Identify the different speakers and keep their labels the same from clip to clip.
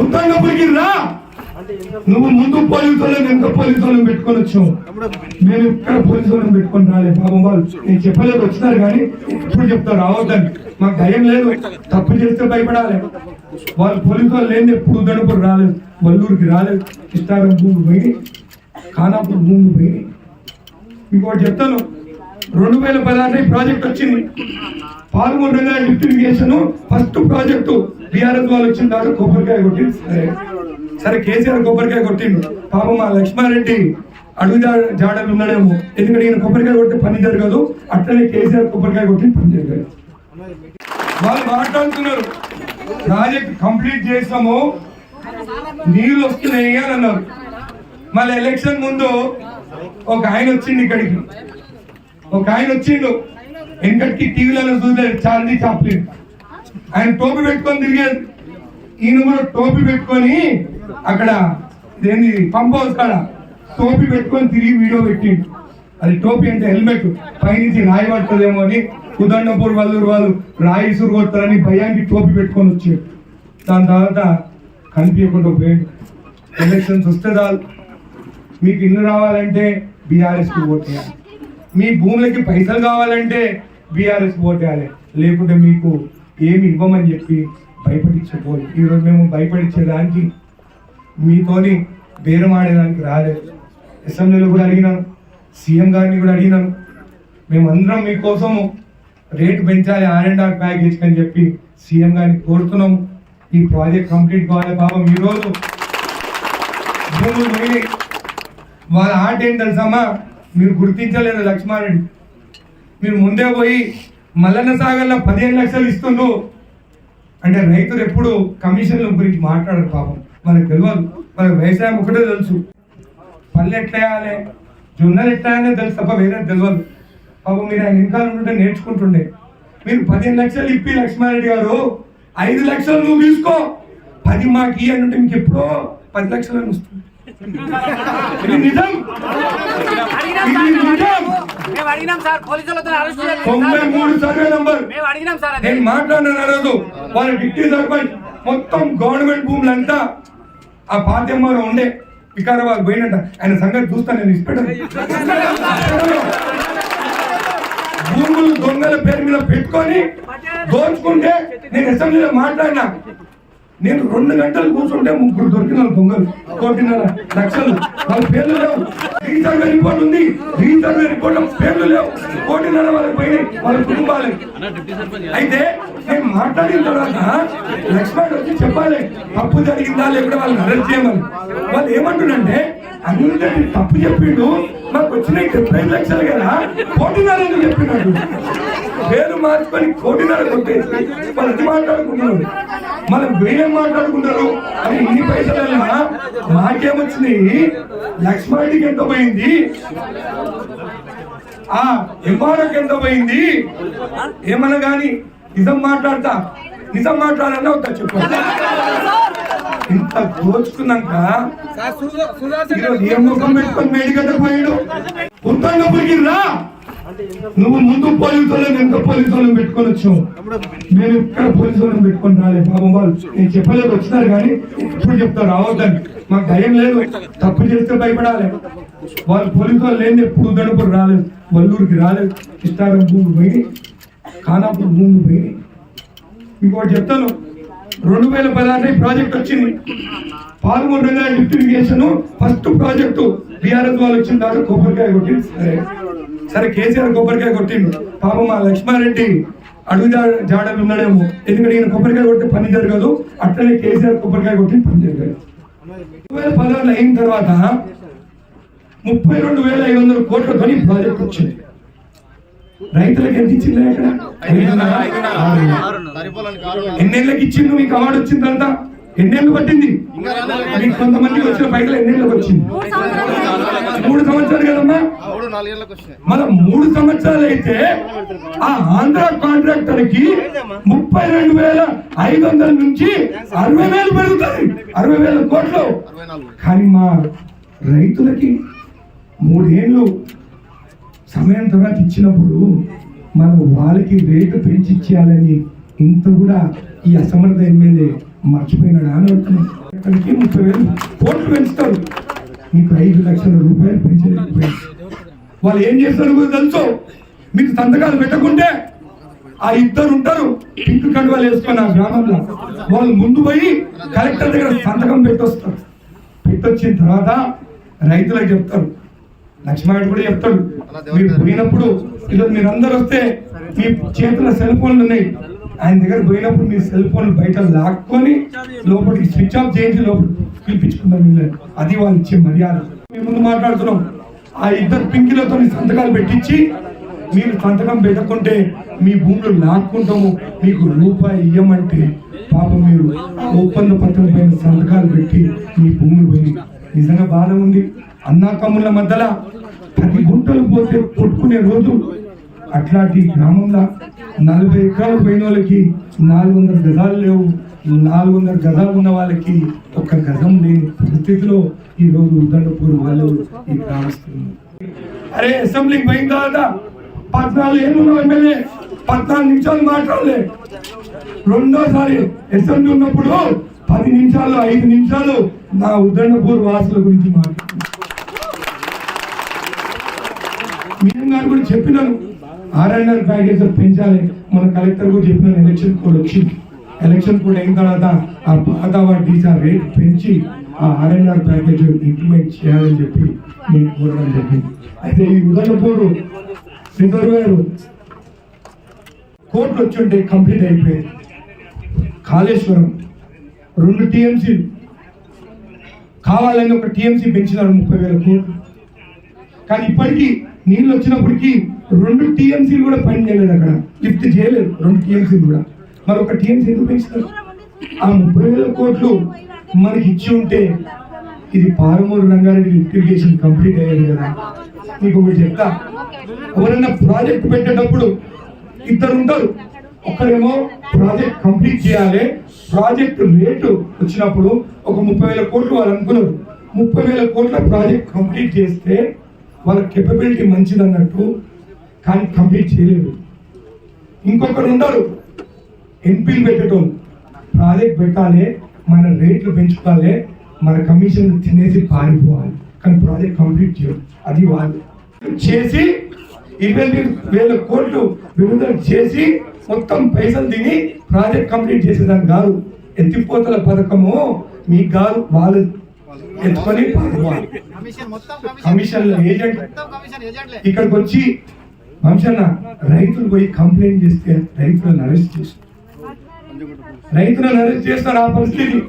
Speaker 1: ఉత్తంగా రా నువ్వు ముందు పోలీసు వాళ్ళని వెనక పోలీసు వాళ్ళని పెట్టుకొని వచ్చావు. మేము ఇక్కడ పోలీసు వాళ్ళని పెట్టుకొని రాలేదు పాపం వాళ్ళు. నేను చెప్పలేదు వచ్చినారు కానీ ఇప్పుడు చెప్తారు రావద్దని మాకు ధైర్యం లేదు తప్పు చేస్తే భయపడాలి. వాళ్ళు పోలీసు వాళ్ళు లేని ఎప్పుడు ఉద్దనప్పుడు రాలేదు వల్లూరుకి రాలేదు ఇస్తారం భూమి పోయి ఖానాపూర్ భూమి పోయి. ఇంకోటి చెప్తాను రెండు వేల పదహారు ప్రాజెక్ట్ వచ్చింది. పాల్గొండ lift irrigation first project BRS వాళ్ళు వచ్చిన తర్వాత కొబ్బరికాయ కొట్టిండు. సరే సరే కేసీఆర్ కొబ్బరికాయ కొట్టిండు. పాపం మా లక్ష్మారెడ్డి అడుగు జాడలు ఉన్నాడేమో. ఎందుకంటే ఈయన కొబ్బరికాయ కొట్టి పని జరగదు. అట్లనే కేసీఆర్ కొబ్బరికాయ కొట్టి పని జరగదు వాళ్ళు మాట్లాడుతున్నారు. ప్రాజెక్ట్ కంప్లీట్ చేసాము నీళ్ళు వస్తున్నాయి అని అన్నారు. మళ్ళీ ఎలక్షన్ ముందు ఒక ఆయన వచ్చిండు ఇక్కడికి. ఒక ఆయన వచ్చిండు. వెంకటికి టీవీలలో చూసాడు చార్లీ చాప్లిన్. ఆయన టోపీ పెట్టుకొని తిరిగేది ఈయన కూడా టోపీ పెట్టుకొని అక్కడ ఇదేంది పంప్ హౌస్ కాడ టోపీ పెట్టుకొని తిరిగి వీడియో పెట్టిండు. అది టోపీ అంటే హెల్మెట్. పైనుంచి రాయి పడుతుందేమో అని కుదండపూర్ వల్లూరు వాళ్ళు రాయి ఇసురు కొడతారని భయానికి టోపీ పెట్టుకొని వచ్చాడు దాని తర్వాత కనిపించకుండా పోయాడు. ఎలక్షన్స్ వస్తే చాలు. మీకు ఇల్లు రావాలంటే బీఆర్ఎస్కి ఓట్ వేయాలి. మీ భూములకి పైసలు కావాలంటే బీఆర్ఎస్ ఓట్ వేయాలి. లేకుంటే మీకు ఏమి ఇవ్వమని చెప్పి భయపడించకపోయి ఈరోజు మేము భయపడించేదానికి మీతోని బేరం ఆడేదానికి రాలేదు. అసెంబ్లీలో కూడా అడిగినాను సీఎం గారిని కూడా అడిగినాను. మేమందరం మీకోసము రేటు పెంచాలి ఆర్ అండ్ ఆర్ ప్యాకేజ్ అని చెప్పి సీఎం గారిని కోరుతున్నాము. ఈ ప్రాజెక్ట్ కంప్లీట్ కావాలి పాపం ఈరోజు భూములు వాళ్ళ ఆట ఏం తెలుసమ్మా మీరు గుర్తించలేదు లక్ష్మారెడ్డి. మీరు ముందే పోయి మల్లన్న సాగర్లో పదిహేను లక్షలు ఇస్తుండ్రు. అంటే రైతులు ఎప్పుడు కమిషన్ల గురించి మాట్లాడరు పాపం. మనకు తెలియదు మనకు వ్యవసాయం ఒకటే తెలుసు. పల్లె ఎట్లా వేయాలి జొన్నలు ఎట్లా వేయాలి తెలుసు తప్ప వేరే తెలియదు పాపం మీరు ఆయన ఇంకా ఉంటే నేర్చుకుంటుండే. మీరు పదిహేను లక్షలు ఇప్పి లక్ష్మారెడ్డి గారు ఐదు లక్షలు నువ్వు తీసుకో. పది మాకు ఇయ్యండి అంటే మీకు ఎప్పుడో పది లక్షలు అని వస్తుంది. నిజం. నిజం.
Speaker 2: మేము అడిగినాం సార్ పోలీసులతో అరెస్ట్ చేయాలి.
Speaker 1: తొంభై మూడు సర్వే నంబర్.
Speaker 2: మేము అడిగినాం సార్ అదే.
Speaker 1: నేను ఆ రోజు. వాళ్ళ డిప్యూటీ సర్పంచ్ మొత్తం గవర్నమెంట్ భూములంతా ఆ పాతెమ్మలో ఉండే వికారాబాద్ పోయినట్ట. ఆయన సంగతి చూస్తా నేను ఇష్టపడను. భూములు దొంగల పేరు మీద పెట్టుకొని దోచుకుంటే నేను అసెంబ్లీలో మాట్లాడినా. నేను రెండు గంటలు కూర్చుంటే ముగ్గురు దొరికిన దొంగలు. కోటిన్నర లక్షలు. వాళ్ళ పేర్లు లేవు. రీసర్వే రిపోర్ట్ ఉంది. రీసర్వే రిపోర్ట్ పేర్లు లేవు. కోటిన్నర వాళ్ళకి పోయినాయి వాళ్ళ కుటుంబాలు. అయితే నేను మాట్లాడిన తర్వాత లక్ష్మణ్ వచ్చి చెప్పాలి తప్పు జరిగిందా లేకుండా వాళ్ళని అరెస్ట్ చేయమని. వాళ్ళు ఏమంటుండంటే అందరి తప్పు చెప్పిండు. మాకు వచ్చిన డెబ్బై లక్షలు కదా. కోటిన్నర ఎందుకు చెప్పినాడు? పేరు మార్చుకొని కోటిన్నర కొట్టేసి అది మాట్లాడుకుంటున్నారు మనం వేరేం మాట్లాడుకుంటారు? అది ఇన్ని పైసలైనా మాకేమొచ్చినాయి లక్ష్మణుడికి ఎంత పోయింది? ఆ ఎంఆర్ఓకి ఎంత పోయింది? ఏమన్నా గాని నిజం మాట్లాడతా. నిజం మాట్లాడన్నా వద్దా చెప్పు. ఇంత దోచుకున్నాక ఈరోజు ఏ ముఖం పెట్టుకొని మేడిగడ్డ పోయాడు? ఉత్తన్నప్పటికి రా నువ్వు ముందు పోలీసు వాళ్ళని వెనక పోలీసు వాళ్ళని పెట్టుకొని వచ్చావు. మేము ఇక్కడ పోలీసు వాళ్ళని పెట్టుకొని రాలేదు పాపం వాళ్ళు. నేను చెప్పలేదు వచ్చినారు కానీ ఇప్పుడు చెప్తారు రావద్దని. మాకు భయం లేదు తప్పు చేస్తే భయపడాలి. వాళ్ళు పోలీసు వాళ్ళు లేని ఎప్పుడు ఉద్దనప్పుడు రాలేదు వల్లూరికి రాలేదు ఇస్తారం భూమి పోయి ఖానాపూర్ భూమి పోయి. ఇంకోటి చెప్తాను రెండు వేల పదహారు ప్రాజెక్ట్ వచ్చింది. పాల్గొండ lift irrigation first project BRS వాళ్ళు వచ్చిన దాకా కొబ్బరికాయ కొట్టింది. సరే. సరే కేసీఆర్ కొబ్బరికాయ కొట్టిండు. పాపం మా లక్ష్మారెడ్డి అడుగు జాడలు ఉన్నాడేమో. ఎందుకంటే ఈయన కొబ్బరికాయ కొట్టి పని జరగదు. అట్లనే కేసీఆర్ కొబ్బరికాయ కొట్టి పని జరగదు రెండు వేల పదహారులో అయిన తర్వాత ముప్పై రెండు వేల ఐదు వందల కోట్లతో ప్రాజెక్ట్ వచ్చింది. రైతులకు ఎంత ఇచ్చింది ఇక్కడ? ఎన్నేళ్ళకి ఇచ్చిండు మీకు అవార్డు వచ్చిందంతా ఎన్నేళ్ళు పట్టింది? మీకు కొంతమందికి వచ్చిన పైసలు ఎన్నేళ్ళకి వచ్చింది? మూడు సంవత్సరాలు కదమ్మా? మన మూడు సంవత్సరాలు అయితే ఆ ఆంధ్ర కాంట్రాక్టర్కి ముప్పై రెండు వేల ఐదు వందల నుంచి అరవై వేలు పెరుగుతుంది. అరవై వేల కోట్లు. కానీ మా రైతులకి మూడేళ్ళు సమయం తర్వాత ఇచ్చినప్పుడు మనం వాళ్ళకి రేటు పెంచి ఇచ్చేయాలని ఇంత కూడా ఈ అసమర్థ ఎమ్మెల్యే మర్చిపోయినాడా అని అక్కడికి ముప్పై వేలు కోట్లు పెంచుతారు. మీకు ఐదు లక్షల రూపాయలు పెంచలేకపోయారు వాళ్ళు ఏం చేస్తారు కూడా తెలుసు? మీకు సంతకాలు పెట్టకుంటే ఆ ఇద్దరు ఉంటారు పింక్ కండువాలు వేసుకొని ఆ గ్రామంలో. వాళ్ళు ముందు పోయి కలెక్టర్ దగ్గర సంతకం పెట్టొస్తారు. పెట్టొచ్చిన తర్వాత రైతులకు చెప్తారు. లక్ష్మణుడు కూడా చెప్తాడు మీరు పోయినప్పుడు ఈరోజు మీరు అందరు వస్తే మీ చేతుల సెల్ ఫోన్లు ఉన్నాయి. ఆయన దగ్గర పోయినప్పుడు మీ సెల్ ఫోన్ బయట లాక్కొని లోపలికి స్విచ్ ఆఫ్ చేయించి లోపల పిలిపించుకుందాం వీళ్ళని. అది వాళ్ళు ఇచ్చే మర్యాద. మేము ముందు మాట్లాడుతున్నాం. ఆ ఇద్దరు పింకిలతో సంతకాలు పెట్టించి మీరు సంతకం పెట్టకుంటే మీ భూములు లాక్కుంటాము. మీకు రూపాయి ఇయ్యమంటే పాపం మీరు ఒప్పంద పత్రం పైన సంతకాలు పెట్టి మీ భూములు పోయి నిజంగా బాధ ఉంది. అన్నా కమ్ముల మధ్యలో పది గుంటలు పోతే కొట్టుకునే రోజు అట్లాంటి గ్రామంలో నలభై ఎకరాలు పోయిన వాళ్ళకి నాలుగు వందల గజాలు లేవు. నాలుగు వందల గజాలు ఉన్న వాళ్ళకి ఒక్క గజం లేని పరిస్థితిలో ఈ రోజు ఉద్దండపూర్ వాళ్ళు ఈ గ్రామస్తులు. అరే అసెంబ్లీకి పోయిన తర్వాత పద్నాలుగు ఏళ్ళు ఎమ్మెల్యే? పద్నాలుగు నిమిషాలు మాట్లాడలే. రెండోసారి అసెంబ్లీ ఉన్నప్పుడు పది నిమిషాలు ఐదు నిమిషాలు నా ఉద్దండపూర్ వాసుల గురించి మాట్లాడుతున్నాను నేను కూడా చెప్పినాను. ఆర్ఎన్ఆర్ ప్యాకేజ్ పెంచాలి. మన కలెక్టర్ కూడా చెప్పిన ఎలక్షన్ కోడ్ వచ్చింది ఎలక్షన్ కోడ్ అయిన తర్వాత ఆ పాత వాటి ఆ రేట్ పెంచి ఆ ఆర్ఎన్ఆర్ ప్యాకేజ్ ఇంప్లిమెంట్ చేయాలని చెప్పి నేను కోరడం జరిగింది. అయితే ఈ ఉదయపూరు రిజర్వేర్ కోర్టు వచ్చి ఉంటే కంప్లీట్ అయిపోయింది. కాళేశ్వరం రెండు టీఎంసీలు కావాలని ఒక టీఎంసీ పెంచినారు ముప్పై వేల కోట్లు. కానీ ఇప్పటికీ నీళ్ళు వచ్చినప్పటికీ రెండు టీఎంసీలు కూడా పని చేయలేదు అక్కడ. లిఫ్ట్ చేయలేదు రెండు టీఎంసీలు కూడా. మరి ఒక టీఎంసీ ఎందుకు పెంచుతారు ఆ ముప్పై వేల కోట్లు మనకి ఇచ్చి ఉంటే ఇది Palamuru Rangareddy lift irrigation complete అయ్యేది కదా. మీకు ఒకటి చెప్తా. ఎవరైనా ప్రాజెక్ట్ పెట్టేటప్పుడు ఇద్దరు ఉంటారు. ఒకరేమో ప్రాజెక్ట్ కంప్లీట్ చేయాలి. ప్రాజెక్ట్ రేటు వచ్చినప్పుడు ఒక ముప్పై వేల కోట్లు వాళ్ళు అనుకున్నారు. ముప్పై వేల కోట్ల ప్రాజెక్ట్ కంప్లీట్ చేస్తే వాళ్ళ కెపబిలిటీ మంచిది అన్నట్టు కానీ కంప్లీట్ చేయలేదు. ఇంకొకరు ఉండరు ఎంపీలు పెట్టడం. ప్రాజెక్ట్ పెట్టాలి మన రేట్లు పెంచుకోవాలి మన కమిషన్ తినేసి పారిపోవాలి. కానీ ప్రాజెక్ట్ కంప్లీట్ చేయరు అది వాళ్ళు. చేసి ఇరవై వేల కోట్లు విడుదల చేసి మొత్తం పైసలు తిని ప్రాజెక్ట్ కంప్లీట్ చేసేదానికి కాదు. ఎత్తిపోతల పథకము మీకు కాదు వాళ్ళు ఎత్తుకొని
Speaker 3: కమిషన్
Speaker 1: ఏజెంట్. ఇక్కడికి వచ్చి వంశన్న రైతులు పోయి కంప్లైంట్ చేస్తే రైతులను అరెస్ట్ చేస్తారు. రైతులను అరెస్ట్ చేస్తారు ఆ పరిస్థితి.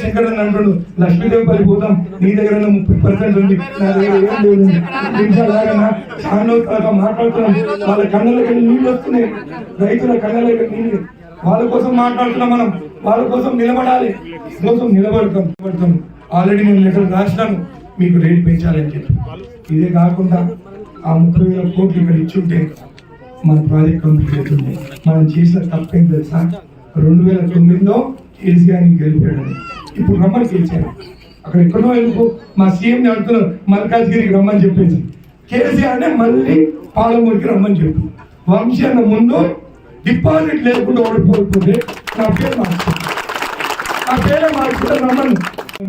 Speaker 1: శంకర్ అని అంటాడు లక్ష్మీదేవిపల్లి పోతాం నీ దగ్గర ముప్పై పర్సెంట్ ఉంది. నా దగ్గర ఏం లేదు. చాలా తర్వాత మాట్లాడుతున్నాం. వాళ్ళ కళ్ళకి నీళ్ళు వస్తున్నాయి. రైతుల కళ్ళకి నీళ్ళు. వాళ్ళ కోసం మాట్లాడుతున్నాం మనం. వాళ్ళ కోసం నిలబడాలి. కోసం నిలబడతాం. నిలబడతాం. ఆల్రెడీ నేను లెటర్ రాసినాను. మీకు రేట్ పెంచాలని చెప్పి. ఇదే కాకుండా ఆ ముప్పై వేల కోట్లు ఇక్కడ ఇచ్చుంటే మన ప్రాజెక్ట్ కంప్లీట్ అవుతుంది. మనం చేసిన తప్పేం తెలుసా? రెండు వేల తొమ్మిదిలో కేసీఆర్ని గెలిపాడు ఇప్పుడు రమ్మని గెలిచారు అక్కడ ఎక్కడో వెళ్ళిపో. మా సీఎం ని అడుగుతున్నారు మల్కాజ్గిరికి రమ్మని చెప్పేసి. కేసీఆర్నే మళ్ళీ పాలమూరికి రమ్మని చెప్పు. వంశీ ముందు డిపాజిట్ లేకుండా ఓడిపోతుంది నా పేరు మార్చుకుంటా నా పేరే మార్చుకుంటే రమ్మని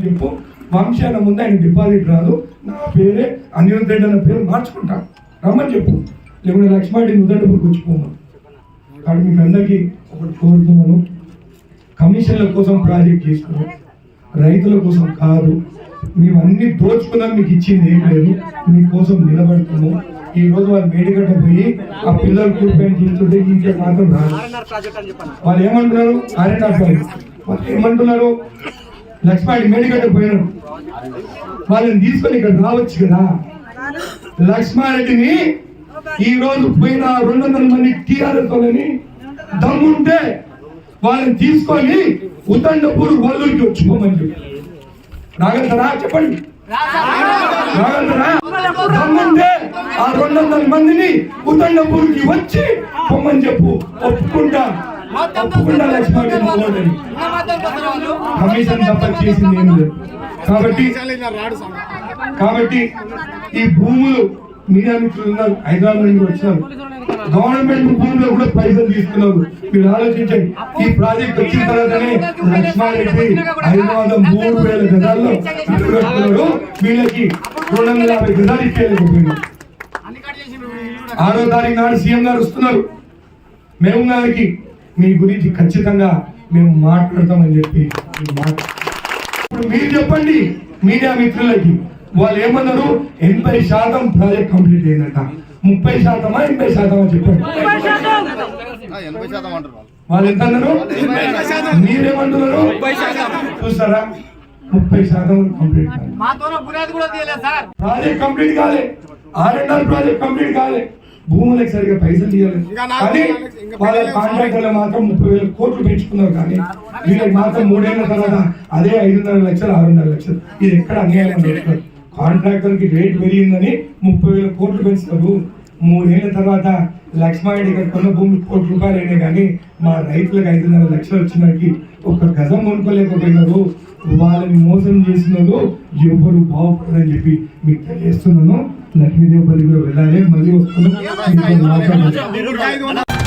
Speaker 1: చెప్పు. వంశీ అన్న ముందు ఆయన డిపాజిట్ రాదు. నా పేరే అనిరుద్ధ రెడ్డి అన్న పేరు మార్చుకుంటా. రమ్మని చెప్పు. లేకుంటే లక్ష్మాడి నుదండపురికి వచ్చిపోమా కాబట్టి మీకు అందరికీ ఒకటి కోరుతున్నాను. కమిషన్ల కోసం ప్రాజెక్ట్ చేసుకున్నాం రైతుల కోసం కాదు. మేము అన్ని దోచుకున్నాం మీకు ఇచ్చింది ఏం లేదు. మీకోసం నిలబడుతున్నాము ఈ రోజు వాళ్ళు మేడిగడ్డ పోయి ఆ పిల్లలు కూర్చొని చూస్తుంటే ఇంకే మాత్రం రాదు. వాళ్ళు ఏమంటున్నారు? ఆర్ఎన్ఆర్ వాళ్ళు ఏమంటున్నారు? లక్ష్మాడి మేడిగడ్డ పోయారు. వాళ్ళని తీసుకొని ఇక్కడ రావచ్చు కదా. లక్ష్మారెడ్డిని ఈ రోజు పోయిన రెండు వందల మంది టీఆర్ఎస్ వాళ్ళని దమ్ముంటే వాళ్ళని తీసుకొని ఉదండపూర్ వల్లూరికి వచ్చిపోమని చెప్పి రాగలుగుతారా చెప్పండి. రాగలుగుతారా దమ్ముంటే ఆ రెండు వందల మందిని ఉదండపూర్కి వచ్చి పొమ్మని చెప్పు. ఒప్పుకుంటా. లక్ష్మారెడ్డి కమిషన్ చేసింది లేదు కాబట్టి ఈ భూములు మీడియా మిత్రులు ఉన్నారు. హైదరాబాద్ నుండి వచ్చినారు. గవర్నమెంట్ భూమిలో కూడా పైసలు తీసుకున్నారు. మీరు ఆలోచించండి. ఈ ప్రాజెక్ట్ వచ్చిన తర్వాతనే లక్ష్మారెడ్డి హైదరాబాద్ మూడు వేల గదాల్లో ఇల్లు కట్టుకున్నాడు వీళ్ళకి రెండు వందల యాభై ఇచ్చేయలేకపోయినారు
Speaker 2: వీళ్ళు కూడా.
Speaker 1: ఆరో తారీఖు నాడు సీఎం గారు వస్తున్నారు. మేము గారికి మీ గురించి ఖచ్చితంగా మేము మాట్లాడతామని చెప్పి ఇప్పుడు మీరు చెప్పండి మీడియా మిత్రులకి. వాళ్ళు ఏమన్నారు? ఎనభై శాతం ప్రాజెక్ట్ కంప్లీట్ అయిందట. ముప్పై శాతమా ఎనభై శాతమా చెప్పండి.
Speaker 3: వాళ్ళు.
Speaker 1: వాళ్ళు ఎంత అన్నారు? మీరేమంటున్నారు? చూస్తారా? ముప్పై శాతం కంప్లీట్ ప్రాజెక్ట్ కంప్లీట్ కాలే. R and R project complete కాలే. భూములకు సరిగా పైసలు తీయలేదు. కానీ వాళ్ళ కాంట్రాక్టర్లు మాత్రం ముప్పై వేల కోట్లు పెంచుకున్నారు కానీ వీళ్ళకి మాత్రం మూడేళ్ళ తర్వాత అదే ఐదున్నర లక్షలు ఆరున్నర లక్షలు. ఇది ఎక్కడ అన్యాయం అని చెప్తారు కాంట్రాక్టర్కి రేట్ పెరిగిందని ముప్పై వేల కోట్లు పెంచుతారు మూడేళ్ళ తర్వాత లక్ష్మారెడ్డి గారు కొన్న భూమి కోటి రూపాయలు అయినాయి కానీ మా రైతులకు ఐదున్నర లక్షలు వచ్చినకి ఒక గజం కొనుక్కోలేకపోయినారు. వాళ్ళని మోసం చేసిన వాళ్ళు ఎవరు బాగుపడదని చెప్పి మీకు తెలియజేస్తున్నాను. లక్ష్మీదేవి పల్లి కూడా వెళ్ళాలి మళ్ళీ మాట్లాడాలి.